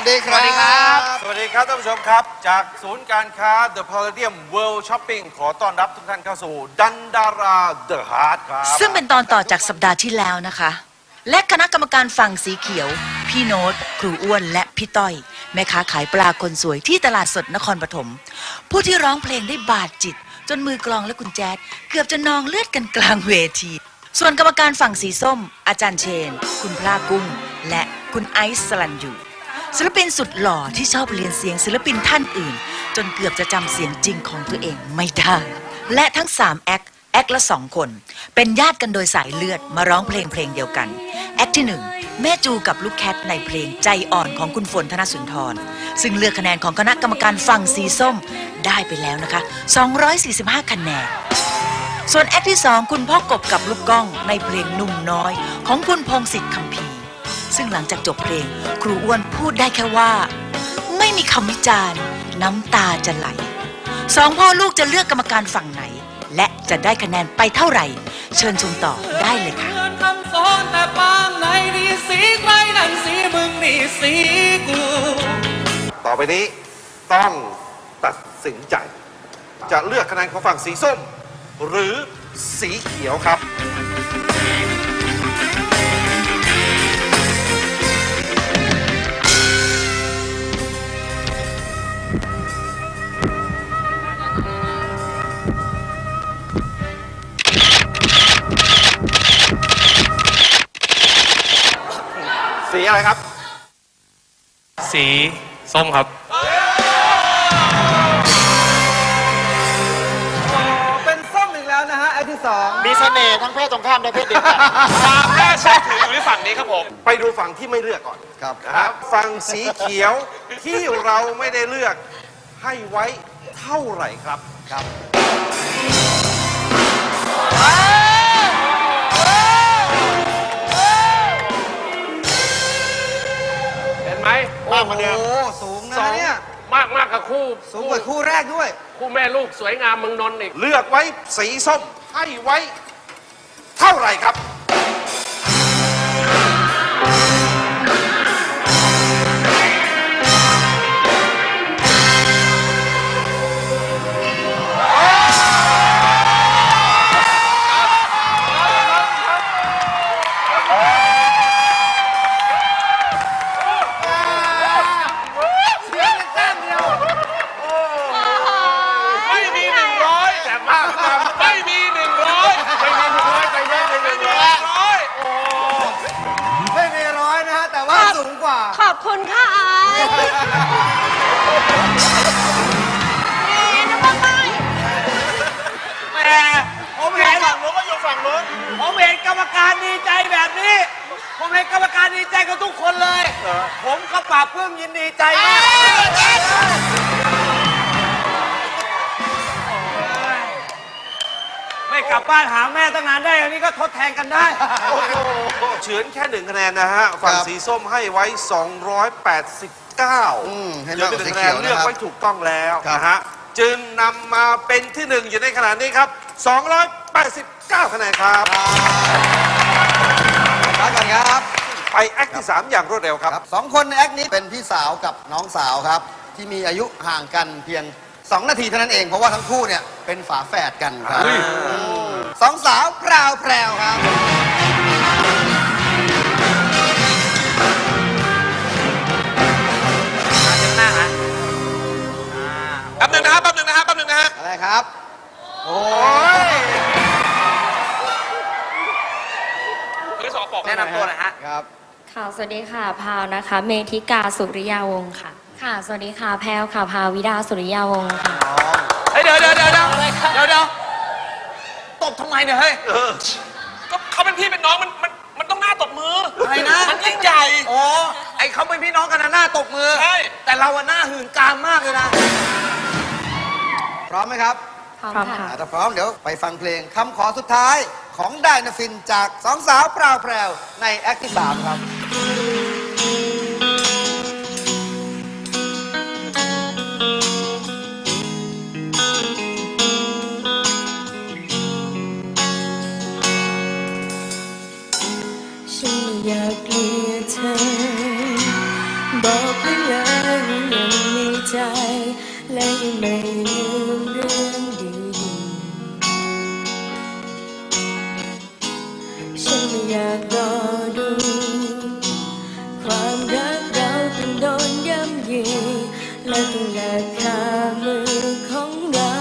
วัสดีครับ สวัสดีครับ สวัสดีครับท่านผู้ชมครับ จากศูนย์การค้า The Palladium World Shopping ขอต้อนรับทุกท่านเข้าสู่ดันดารา The Heart ครับ ซึ่งเป็นตอนต่อจากสัปดาห์ที่แล้วนะคะ และคณะกรรมการฝั่งสีเขียว พี่โน้ตครูอ้วนและพี่ต้อย แม่ค้าขายปลาคนสวยที่ตลาดสดนครปฐมผู้ที่ร้องเพลงได้บาดจิต จนมือกลองและกุญแจเกือบจะนองเลือดกันกลางเวที ส่วนกรรมการฝั่งสีส้ม อาจารย์เชน คุณพลากุ้งและคุณไอซ์สลันยู ศิลปินสุดหล่อที่ชอบเรียนเสียงศิลปินท่านอื่น จนเกือบจะจำเสียงจริงของตัวเองไม่ได้ และทั้ง3แอคแอคละสองคน เป็นญาติกันโดยสายเลือดมาร้องเพลงเพลงเดียวกัน แอคที่หนึ่งแม่จูกับลูกแคทในเพลงใจอ่อนของคุณฝนธนสุนทร ซึ่งเลือกคะแนนของคณะกรรมการฝั่งสีส้มได้ไปแล้วนะคะ 245 คะแนนส่วนแอคที่สองคุณพ่อกบกับลูกก้องในเพลงหนุ่มน้อย ของคุณพงศิษฐ์คำพี ซึ่งหลังจากจบเพลง ครูอ้วนพูดได้แค่ว่า ไม่มีคำวิจารณ์ น้ำตาจะไหลสองพ่อลูกจะเลือกกรรมการฝั่งไหน และจะได้คะแนนไปเท่าไหร่ เชิญชมต่อได้เลยค่ะเงินคำสอนแต่ปางไหนดีสีใครนั่นสีมึงนี่สีกูต่อไปนี้ต้องตัดสินใจ จะเลือกคะแนนของฝั่งสีส้ม หรือสีเขียวครับ อะไรครับ สีส้มครับ เป็นส้มอีกแล้วนะฮะไอ้ที่สองมีเสน่ห์ทั้งเพศตรงข้ามและเพศเดียวกันความน่าเชื่อถืออยู่ที่ฝั่งนี้ครับผม ไปดูฝั่งที่ไม่เลือกก่อนครับนะครับฝั่งสีเขียวที่เราไม่ได้เลือกให้ไว้เท่าไหร่ครับครับ มมากกว่าเดิมโอ้สูงนะเนี่ย มากมากกับคู่สูงกว่าคู่แรกด้วย คู่แม่ลูกสวยงามเมืองนนท์อีก เลือกไว้สีส้มให้ไว้ เท่าไหร่ครับ แหมผมเห็นฝั่งนู้นก็อยู่ฝั่งนู้นผมเห็นกรรมการดีใจแบบนี้ ผมเห็นกรรมการดีใจกับทุกคนเลย ผมก็ปราบปลื้มยินดีใจมากไม่กลับบ้านหาแม่ตั้งนานได้ อันนี้ก็ทดแทนกันได้โอ้โหเฉือนแค่หนึ่งคะแนนนะฮะ ฝั่งครับสีส้มให้ไว้ 289 อืมให้เหลือมากกเป็นว่าหนึ่งคะแนนสีเขียวนะครับ เลือกไว้ถูกต้องแล้วครับนะฮะจึงนำมาเป็นที่หนึ่งอยู่ในขณะนี้ครับ 289 คะแนนครับพักก่อนครับไปแอคที่ 3 อย่างรวดเร็วครับสองคนในแอคนี้เป็นพี่สาวกับน้องสาวครับ ที่มีอายุห่างกันเพียง 2 นาทีเท่านั้นเอง เพราะว่าทั้งคู่เนี่ยเป็นฝาแฝดกันครับอืมสองสาวพราวแพรวครับแป๊บ นึงนะฮะแป๊บหนึงนะฮะ อะไรครับ โอ้ยคือสองปอกแนะนำตัวหน่อยฮะ ครับ ค่ะ สวัสดีค่ะ พาวนะคะ เมธิกาสุริยาวงศ์ค่ะ ค่ะ สวัสดีค่ะ แพลวค่ะ พาวิดาสุริยาวงศ์ค่ะ เฮ้ยเดี๋ยวเดี๋ยวเดี๋ยวเดี๋ยวเดี๋ยวเดี๋ยวตบทำไมเนี่ยเฮ้ย ก็เขาเป็นพี่เป็นน้องมันมันมันต้องหน้าตบมืออะไรนะ มันยิ่งใหญ่โอ้ไอ้เขาเป็นพี่น้องกันนะหน้าตบมือ ใช่ แต่เราอะหน้าหื่นกามมากเลยนะ พร้อมไหมครับพร้อมค่ะ อ่าถ้าพร้อมเดี๋ยวไปฟังเพลงคำขอสุดท้ายของไดนาฟินจากสองสาวเปล่าแพรวในแอคที่สามครับ ฉันไม่อยากเกลียดเธอ บอกไปเลยว่ายังมีใจ และยังไม่ลืม อยากรอดู ความรักเราต้องโดนย่ำยีและต้องแลกค่ามือของเรา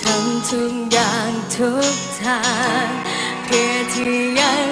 ทำทุกอย่างทุกทางเพื่อที่ยัง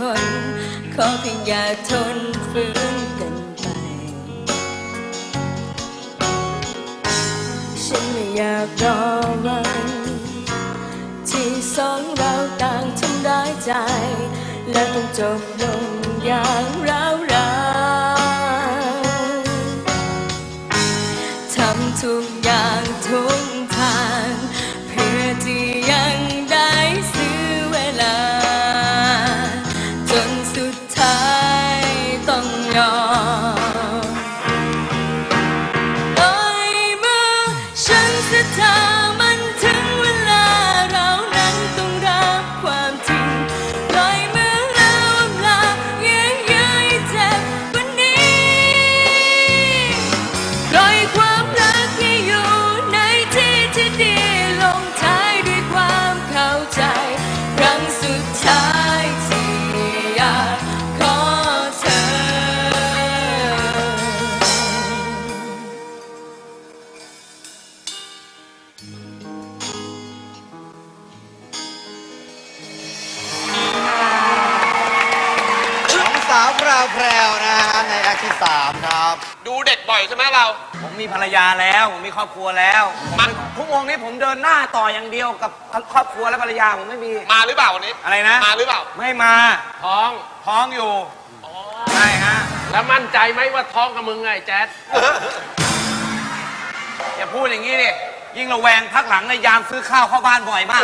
คน ขอเพียงอย่าทนฝืนกันไป ฉันไม่อยากรอวัน ที่สองเราต่างทำร้ายใจ และต้องจบลงอย่างร้าวรานทำทุก สองสาวเปล่าแพรวนะฮะในแอคที่สามครับ ดูเด็กบ่อยใช่ไหมเรา ผมมีภรรยาแล้ว ผมมีครอบครัวแล้วมันทุกวงนี้ผมเดินหน้าต่ออย่างเดียวกับครอบครัวและภรรยาผมไม่มี มาหรือเปล่าวันนี้ อะไรนะ มาหรือเปล่า ไม่มา ท้อง ท้องอยู่ใช่ฮะ แล้วมั่นใจไหมว่าท้องกับมึงไงแจ๊ดอย่าพูดอย่างนี้ดิ ยิ่งระแวงพักหลังในยยามซื้อข้าวเข้าบ้านบ่อยมาก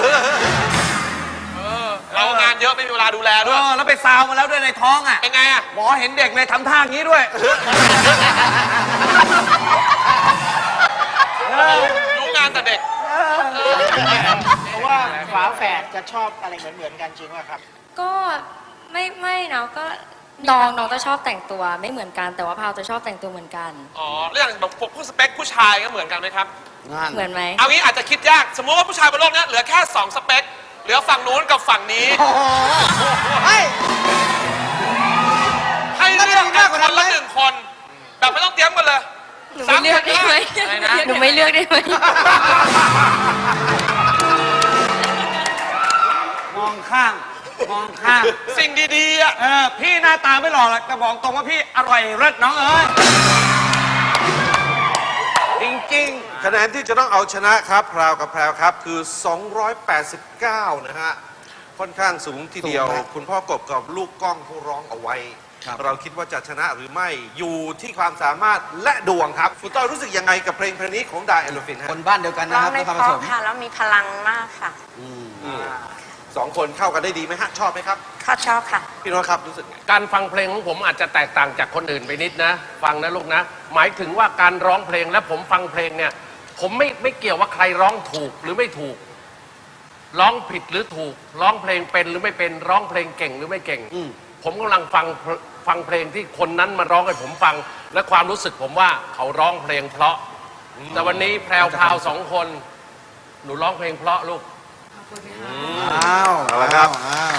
เรางานเยอะไม่มีเวลาดูแลเอด้วย อแล้วไปซาวมาแล้วด้วยในท้องอะ เป็นไงอะหมอเห็นเด็กเลยทำท่างี้ด้วย รู้งานแต่เด็ก เพราะว่าฝาแฝดจะชอบอะไรเหมือนเหมือนๆกันจริงป่ะครับ ก็ไม่ไม่เนาะก็ น้องน้องจะชอบแต่งตัวไม่เหมือนกัน แต่ว่าพาวจะชอบแต่งตัวเหมือนกัน อ๋อเรื่องแบบพวกผู้สเปคผู้ชายก็เหมือนกันไหมครับงานเหมือนไหมเอางี้อาจจะคิดยาก สมมติว่าผู้ชายบนโลกเนี้ยเหลือแค่2สเปค เหลือฝั่งนู้นกับฝั่งนี้ โอ้โหเฮ้ย ให้เลือกกันคนละหนึ่งคน แบบไม่ต้องเตรียมกันเลยหนูไม่เลือกได้ไหมอะไรนะ หนูไม่เลือกได้ไหมมองข้าง มองข้างสิ่งดีๆอะเออพี่หน้าตาไม่หล่อหรอกแต่บอกตรงว่าพี่อร่อยเลิศน้องเอ้ยจริงๆคะแนนที่จะต้องเอาชนะครับพราวกับแพรวครับคือ 289 นะฮะ ค่อนข้างสูงทีเดียวสูงมากคุณพ่อกบกับลูกก้องผู้ร้องเอาไว้ครับเราคิดว่าจะชนะหรือไม่อยู่ที่ความสามารถและดวงครับ คุณต้อยรู้สึกยังไงกับเพลงเพลงนี้ของดาเอลฟินฮะคนบ้านเดียวกันนะร้อคงรับได้นครเพปฐราะมค่ะแล้วมีพลังมากค่ะ อืม สองคนเข้ากันได้ดีไหมฮะ ชอบไหมครับเขาชอบค่ะ พี่โน้ตครับรู้สึกไงการฟังเพลงของผมอาจจะแตกต่างจากคนอื่นไปนิดนะ ฟังนะลูกนะ หมายถึงว่าการร้องเพลงและผมฟังเพลงเนี่ย ผมไม่ไม่เกี่ยวว่าใครร้องถูกหรือไม่ถูก ร้องผิดหรือถูก ร้องเพลงเป็นหรือไม่เป็นร้องเพลงเก่งหรือไม่เก่ง ผมกำลังฟังเพลฟังเพลงที่คนนั้นมาร้องให้ผมฟัง และความรู้สึกผมว่าเขาร้องเพลงเพราะ แต่วันนี้แพรวพราวสองคน หนูร้องเพลงเพราะลูก อ้าวเอาละครับ อ้าว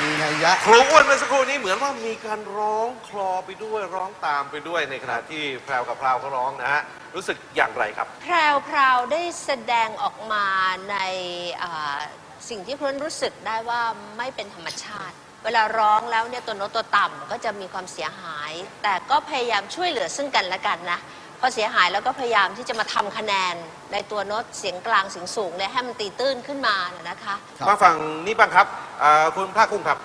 มีนัยยะ ครูอ้วนเมื่อสักครู่นี้เหมือนว่ามีการร้องคลอไปด้วยร้องตามไปด้วยในขณะที่แพรวกับพราวเขาร้องนะฮะรู้สึกอย่างไรครับ แพรวพราวได้แสดงออกมาในอ่าสิ่งที่เพื่อนรู้สึกได้ว่าไม่เป็นธรรมชาติ เวลาร้องแล้วเนี่ยตัวโน้ตตัวต่ำก็จะมีความเสียหาย แต่ก็พยายามช่วยเหลือซึ่งกันและกันนะ พอเสียหายแล้วก็พยายามที่จะมาทำคะแนนในตัวโน้ตเสียงกลางเสียงสูงเนี่ยให้มันตีตื้นขึ้นมาน่ะนะคะ ครับ มาฝั่งนี้บ้างครับอ่าคุณภาคกุ้งครับ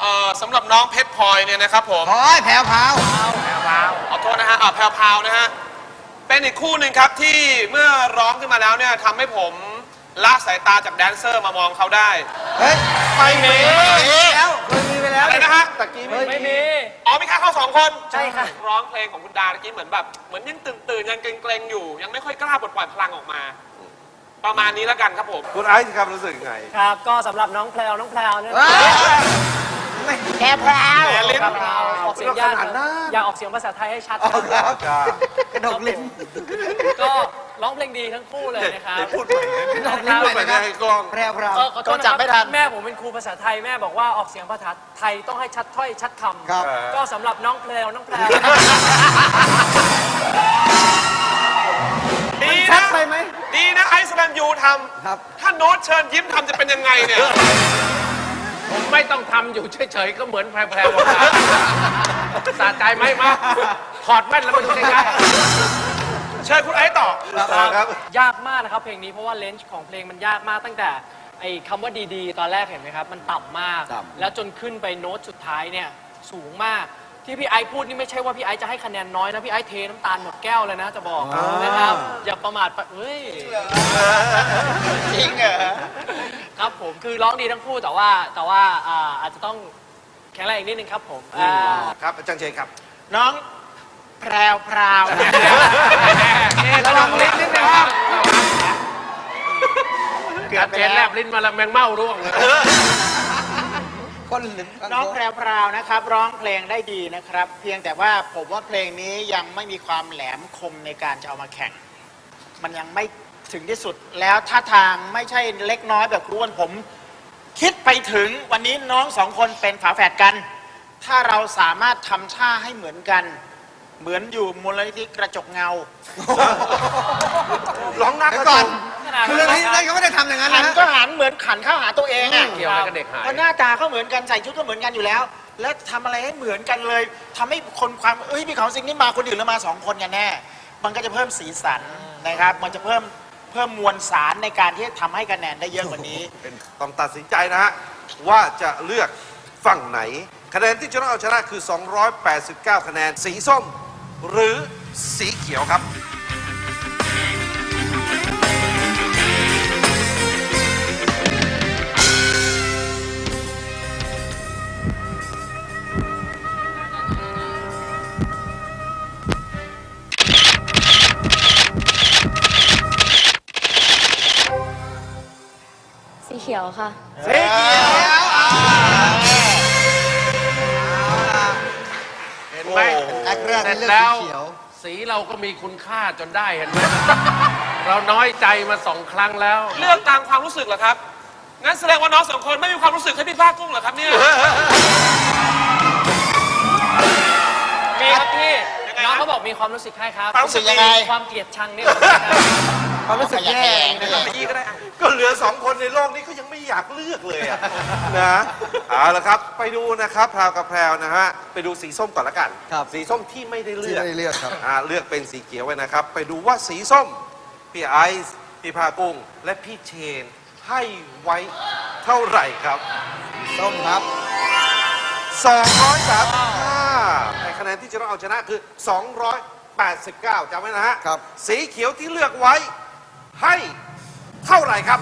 เอ่อสำหรับน้องเพชรพลอยเนี่ยนะครับผม โอ้ยแผ่วพราวขอโทษนะฮะอ่าแพรวพราวนะฮะ เป็นอีกคู่หนึ่งครับที่เมื่อร้องขึ้นมาแล้วเนี่ยทำให้ผมละสายตาจากแดนเซอร์มามองเขาได้ เฮ้ยไม่มีแล้วเคยมีไปแล้วอะไรนะฮะ ตะกี้ไม่ไม่มี อ๋อมีแค่เขาสองคนใช่ค่ะ ร้องเพลงของคุณดาเมื่อกี้เหมือนแบบเหมือนยังตื่นตื่นๆยังเกรงๆอยู่ ยังไม่ค่อยกล้าปลดปล่อยพลังออกมา ประมาณนี้แล้วกันครับผมคุณไอซ์ครับรู้สึกยังไง ครับก็สำหรับน้องแพลวน้องแพลวเนี่ยแผ่วพราวแหมลิ้นแพลวออกเสียงยากขนาดนั้น อยากออกเสียงภาษาไทยให้ชัดเอาครับจ้ากระดกลิ้น ก็ ร้องเพลงดีทั้งคู่เลยนะครับเดี๋ยวพูดใหม่นะกระดกลิ้นพูดใหม่นะให้กล้องแผ่วพราว เออขอโทษนะครับแม่ผมเป็นครูภาษาไทยแม่บอกว่าออกเสียงภาษาไทยต้องให้ชัดถ้อยชัดคำครับก็สำหรับน้องแพลวน้องแพลวดีชันะดไปไหม ดีนะไอซ์แลนด์ยูทครับำถ้าโน้ตเชิญยิ้มทำจะเป็นยังไงเนี่ย ผมไม่ต้องทำอยู่เฉยๆ ก็เหมือนแพรวๆครับสะใจไหมมาถอดแว่นแล้วมาดูใกล้ๆเชิญคุณไอซ์ต่อ ครับ ยากมากนะครับเพลงนี้เพราะว่าเลนส์ของเพลงมันยากมากตั้งแต่ไอ้คำว่าดีๆ ตอนแรกเห็นไหมครับ มันต่ำมาก ต่ำ แล้วจนขึ้นไปโน้ตสุดท้ายเนี่ยสูงมากที่พี่ไอซ์พูดนี่ไม่ใช่ว่าพี่ไอซ์จะให้คะแนนน้อยนะพี่ไอซ์เทน้ำตาลหมดแก้วเลยนะจะบอกนะครับอย่าประมาทไปเฮ้ย จริงเหรอ ครับผมคือร้องดีทั้งคู่แต่ว่าแต่ว่าอ่าอาจจะต้องแข็งแรงอีกนิดนึงครับผมอ่า ครับอาจารย์เชนครับ น้อง แพรวพราวระวังลิ้นนิดนึงครับเกือบไปเจนแลแล้วบลิ้นมาแล้วแมงเม่าร่วงเลยคนลิ้นน้องแพรวพราวนะครับ ร้องเพลงได้ดีนะครับ เพียงแต่ว่าผมว่าเพลงนี้ยังไม่มีความแหลมคมในการจะเอามาแข่ง มันยังไม่ถึงที่สุดแล้วท่าทางไม่ใช่เล็กน้อยแบบครูอ้วนผม คิดไปถึงวันนี้น้องสองคนเป็นฝาแฝดกัน ถ้าเราสามารถทำท่าให้เหมือนกัน เหมือนอยู่มูลนิธิกระจกเงา ร้องหนักเดี๋ยวก่อนขนาดคือนั้นเรื่องนี้นั่นก็ไม่ได้ทำอย่างนั้นหันะนฮะก็หันเหมือนขันเข้าหาตัวเองอะเกี่ยวอะไรกับเด็กหายเพราะหน้าตาเขาเหมือนกันใส่ชุดก็เหมือนกันอยู่แล้ว และทำอะไรให้เหมือนกันเลยทำให้คนความเอ้ยมีของสิ่งนี้มาคนอื่นแล้วมาสองคนกันแน่ มันก็จะเพิ่มสีสันนะครับ มันจะเพิ่มเพิ่มมวลสารในการที่จะทำให้คะแนนได้เยอะกว่านี้ เป็นต้องตัดสินใจนะฮะ ว่าจะเลือกฝั่งไหน คะแนนที่จะต้องเอาชนะคือ 289 คะแนน สีส้ม หรือสีเขียวครับ สีเขียวค่ะ สีเขียว รกเสร็นี่จเลือกแล้สีวเขียวสีเราก็มีคุณค่าจนได้เห็นไหม เราน้อยใจมาสองครั้งแล้ว เลือกตามความรู้สึกเหรอครับ งั้นแสดงว่าน้องสองคนไม่มีความรู้สึกให้พี่ภาคกุ้งเหรอครับเนี่ย มีครับพี่ ยังไงน้องนะเขาบอกมีความรู้สึกให้ครับความรู้สึกยังไงความเกลียดชังนี่ ความรู้สึกแย่ขยี้ก็ได้อะก็เหลือสองคนในโลกนี้ก็ยังไม่อยากเลือกเลยอะนะเอาละครับไปดูนะครับพราวกับแพรวนะฮะไปดูสีส้มก่อนละกัน ครับ สีส้มที่ไม่ได้เลืที่อก ไม่ได้เลือกครับ อ่าเลือกเป็นสีเขียวไว้นะครับ ไปดูว่าสีส้ม พี่ไอซ์พี่พากุ้ง และพี่เชน ให้ไว้เท่าไหร่ครับ ส้มครับ 235ในคะแนนที่จะต้องเอาชนะคือ 289จำไว้นะฮะ ครับ สีเขียวที่เลือกไว้ ให้เท่าไหร่ครับ